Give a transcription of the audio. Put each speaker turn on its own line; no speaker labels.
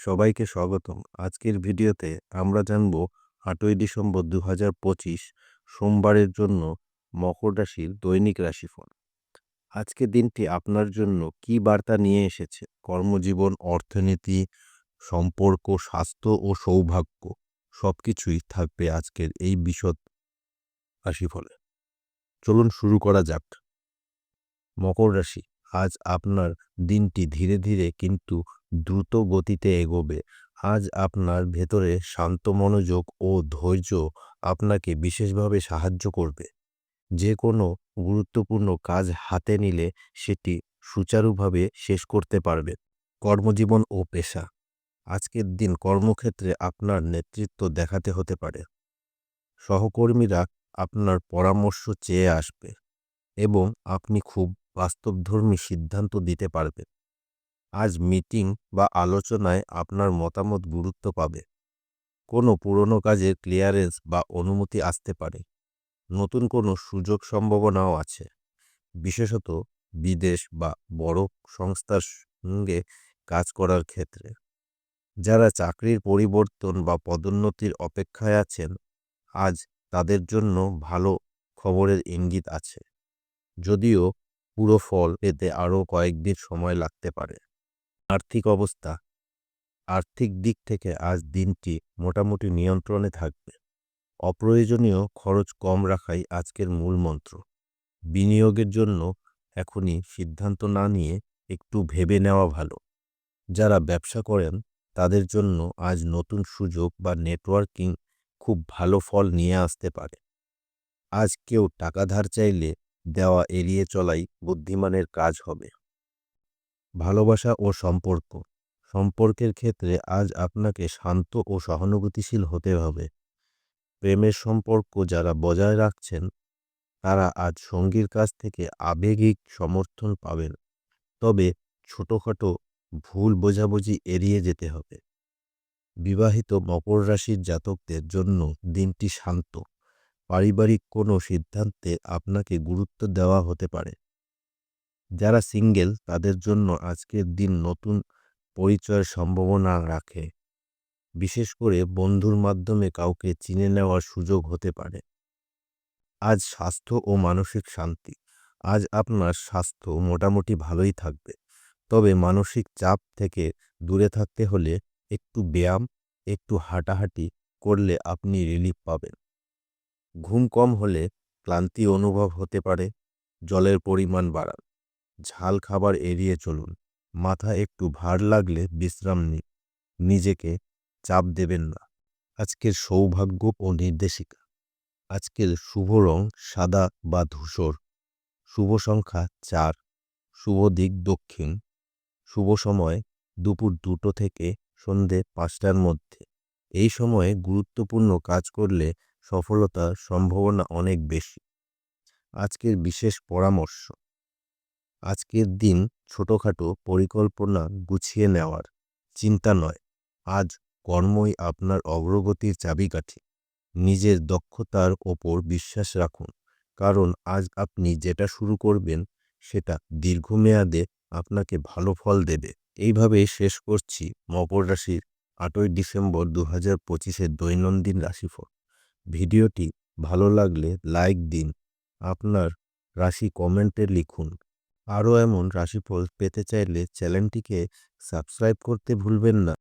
সবাইকে স্বাগতম। আজকের ভিডিওতে আমরা জানব আটই ডিসেম্বর দু হাজার পঁচিশ সোমবারের জন্য মকর রাশির দৈনিক রাশিফল। আজকের দিনটি আপনার জন্য কি বার্তা নিয়ে এসেছে? কর্মজীবন, অর্থনীতি, সম্পর্ক, স্বাস্থ্য ও সৌভাগ্য সব কিছুই থাকবে আজকের এই বিশদ রাশিফলে। চলুন শুরু করা যাক। মকর রাশি, আজ আপনার দিনটি ধীরে ধীরে কিন্তু দ্রুত গতিতে এগোবে। আজ আপনার ভেতরে শান্ত মনোযোগ ও ধৈর্য আপনাকে বিশেষভাবে সাহায্য করবে। যে কোনো গুরুত্বপূর্ণ কাজ হাতে নিলে সেটি সুচারুভাবে শেষ করতে পারবে কর্মজীবন ও পেশা। আজকের দিন কর্মক্ষেত্রে আপনার নেতৃত্ব দেখাতে হতে পারে। সহকর্মীরা আপনার পরামর্শ চেয়ে আসবে এবং আপনি খুব বাস্তবধর্মী সিদ্ধান্ত দিতে পারবেন। আজ মিটিং বা আলোচনায় আপনার মতামত গুরুত্ব পাবে। কোনো পুরনো কাজের ক্লিয়ারেন্স বা অনুমতি আসতে পারে। নতুন কোনো সুযোগ সম্ভাবনাও আছে। বিশেষত বিদেশ বা বড় সংস্থার সঙ্গে কাজ করার ক্ষেত্রে। যারা চাকরির পরিবর্তন বা পদোন্নতির অপেক্ষায় আছেন, আজ তাদের জন্য ভালো খবরের ইঙ্গিত আছে। যদিও পুরো ফল পেতে আরও কয়েকদিন সময় লাগতে পারে। আর্থিক অবস্থা। আর্থিক দিক থেকে আজ দিনটি মোটামুটি নিয়ন্ত্রণে থাকবে। অপ্রয়োজনীয় খরচ কম রাখাই আজকের মূল মন্ত্র। বিনিয়োগের জন্য এখনই সিদ্ধান্ত না নিয়ে একটু ভেবে নেওয়া ভালো। যারা ব্যবসা করেন, তাদের জন্য আজ নতুন সুযোগ বা নেটওয়ার্কিং খুব ভালো ফল নিয়ে আসতে পারে। আজ কেউ টাকা ধার চাইলে দেওয়া এড়িয়ে চলাই বুদ্ধিমানের কাজ হবে। ভালোবাসা ও সম্পর্ক। সম্পর্কের ক্ষেত্রে আজ আপনাকে শান্ত ও সহানুভূতিশীল হতে হবে। প্রেমের সম্পর্ক যারা বজায় রাখছেন, তারা আজ সঙ্গীর কাছ থেকে আবেগিক সমর্থন পাবেন। তবে ছোটোখাটো ভুল বোঝাবুঝি এড়িয়ে যেতে হবে। বিবাহিত মকর রাশির জাতকদের জন্য দিনটি শান্ত। পারিবারিক কোনো সিদ্ধান্তে আপনাকে গুরুত্ব দেওয়া হতে পারে। যারা সিঙ্গেল, তাদের জন্য আজকের দিন নতুন পরিচয়ের সম্ভাবনা রাখে। বিশেষ করে বন্ধুর মাধ্যমে কাউকে চিনে নেওয়ার সুযোগ হতে পারে। আজ স্বাস্থ্য ও মানসিক শান্তি। আজ আপনার স্বাস্থ্য মোটামুটি ভালোই থাকবে। তবে মানসিক চাপ থেকে দূরে থাকতে হলে একটু ব্যায়াম, একটু হাঁটাহাঁটি করলে আপনি রিলিফ পাবেন। ঘুম কম হলে ক্লান্তি অনুভব হতে পারে, জলের পরিমাণ বাড়ান। ঝাল খাবার এড়িয়ে চলুন। মাথা একটু ভার লাগলে বিশ্রাম নিন। নিজেকে চাপ দেবেন না। আজকের সৌভাগ্য ও নির্দেশিকা। আজকের শুভ রং সাদা বা ধূসর। শুভ সংখ্যা চার। শুভ দিক দক্ষিণ। শুভ সময় দুপুর দুটো থেকে সন্ধে পাঁচটার মধ্যে। এই সময়ে গুরুত্বপূর্ণ কাজ করলে সফলতার সম্ভাবনা অনেক বেশি। আজকের বিশেষ পরামর্শ। আজকের দিন ছোটোখাটো পরিকল্পনা গুছিয়ে নেওয়ার চিন্তা নয়। আজ কর্মই আপনার অগ্রগতির চাবিকাঠি। নিজের দক্ষতার ওপর বিশ্বাস রাখুন। কারণ আজ আপনি যেটা শুরু করবেন, সেটা দীর্ঘমেয়াদে আপনাকে ভালো ফল দেবে। এইভাবে শেষ করছি মকর রাশির আটই ডিসেম্বর দু হাজার পঁচিশের দৈনন্দিন রাশিফল। ভিডিওটি ভালো লাগলে লাইক দিন। আপনার রাশি কমেন্টে লিখুন। আরও এমন রাশিফল পেতে চাইলে চ্যানেলটিকে সাবস্ক্রাইব করতে ভুলবেন না।